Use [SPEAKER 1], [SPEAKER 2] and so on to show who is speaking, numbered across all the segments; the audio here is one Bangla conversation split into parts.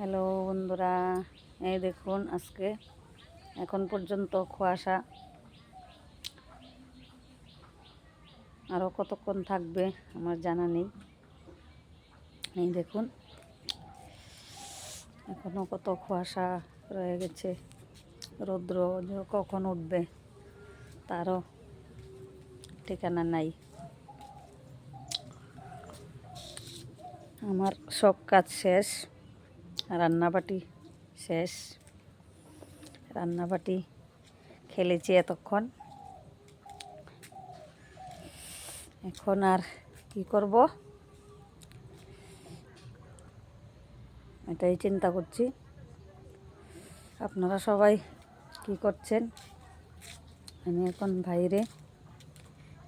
[SPEAKER 1] হ্যালো বন্ধুরা, এই দেখুন আজকে। এখন পর্যন্ত কুয়াশা। আরও কতক্ষণ থাকবে আমার জানা নেই। এই দেখুন এখনও কত কুয়াশা রয়ে গেছে। রৌদ্র কখন উঠবে তারও ঠিকানা নাই। আমার সব কাজ শেষ। রান্নাবাটি শেষ। রান্নাবাটি খেলেছি এতক্ষণ। এখন আর কি করব? এটাই চিন্তা করছি। আপনারা সবাই কি করছেন? আমি এখন বাইরে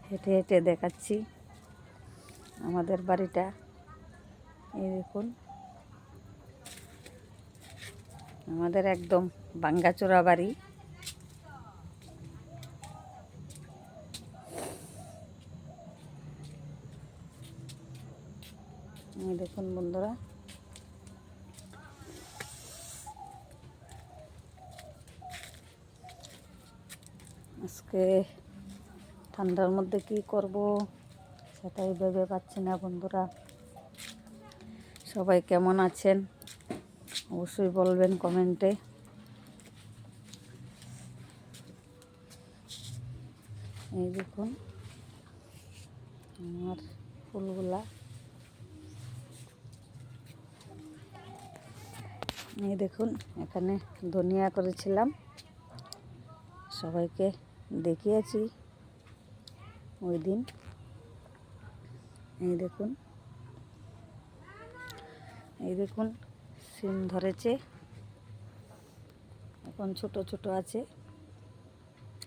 [SPEAKER 1] হেঁটে হেঁটে দেখাচ্ছি আমাদের বাড়িটা। এই দেখুন। আমাদের একদম বাঙ্গাচোরা বাড়ি। দেখুন বন্ধুরা। আজকে ঠান্ডার মধ্যে কি করব সেটাই ভেবে পাচ্ছি না বন্ধুরা। সবাই কেমন আছেন? অবশ্যই বলবেন কমেন্টে। এই দেখুন, আমার ফুলগুলা। এই দেখুন, এখানে ধনিয়া করেছিলাম। সবাইকে দেখিয়েছি ওই দিন। এই দেখুন এই দেখুন সিম ধরেছে। এখন ছোট ছোট আছে।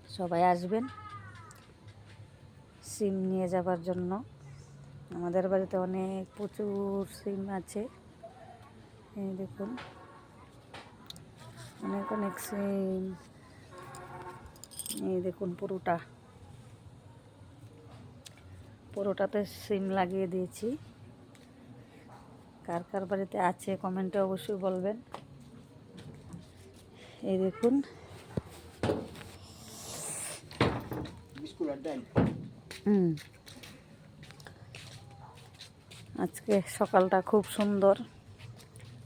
[SPEAKER 1] সবাই আসবেন। সিম নিয়ে যাবার জন্য। আমাদের বাড়িতে অনেক প্রচুর সিম আছে। এই দেখুন। অনেক অনেক সিম। এই দেখুন পুরোটা। পুরোটাতে সিম লাগিয়ে দিয়েছি। কার কার বাড়িতে আছে কমেন্টে অবশ্যই বলবেন। এই দেখুন। আজকে সকালটা খুব সুন্দর।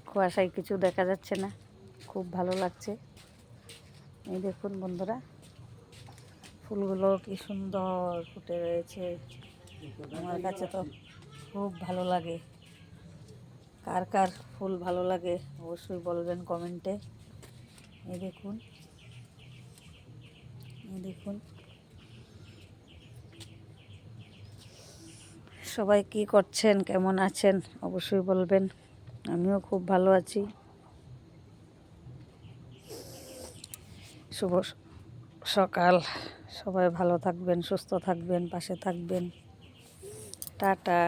[SPEAKER 1] কুয়াশায় কিছু দেখা যাচ্ছে না। খুব ভালো লাগছে। এই দেখুন বন্ধুরা, ফুলগুলো কি সুন্দর ফুটে রয়েছে। আমার কাছে তো খুব ভালো লাগে। কার কার ফুল ভালো লাগে অবশ্যই বলবেন কমেন্টে। এই দেখুন। এই দেখুন। সবাই কি করছেন? কেমন আছেন? অবশ্যই বলবেন। আমিও খুব ভালো আছি। শুভ সকাল। সবাই ভালো থাকবেন, সুস্থ থাকবেন, পাশে থাকবেন। টাটা।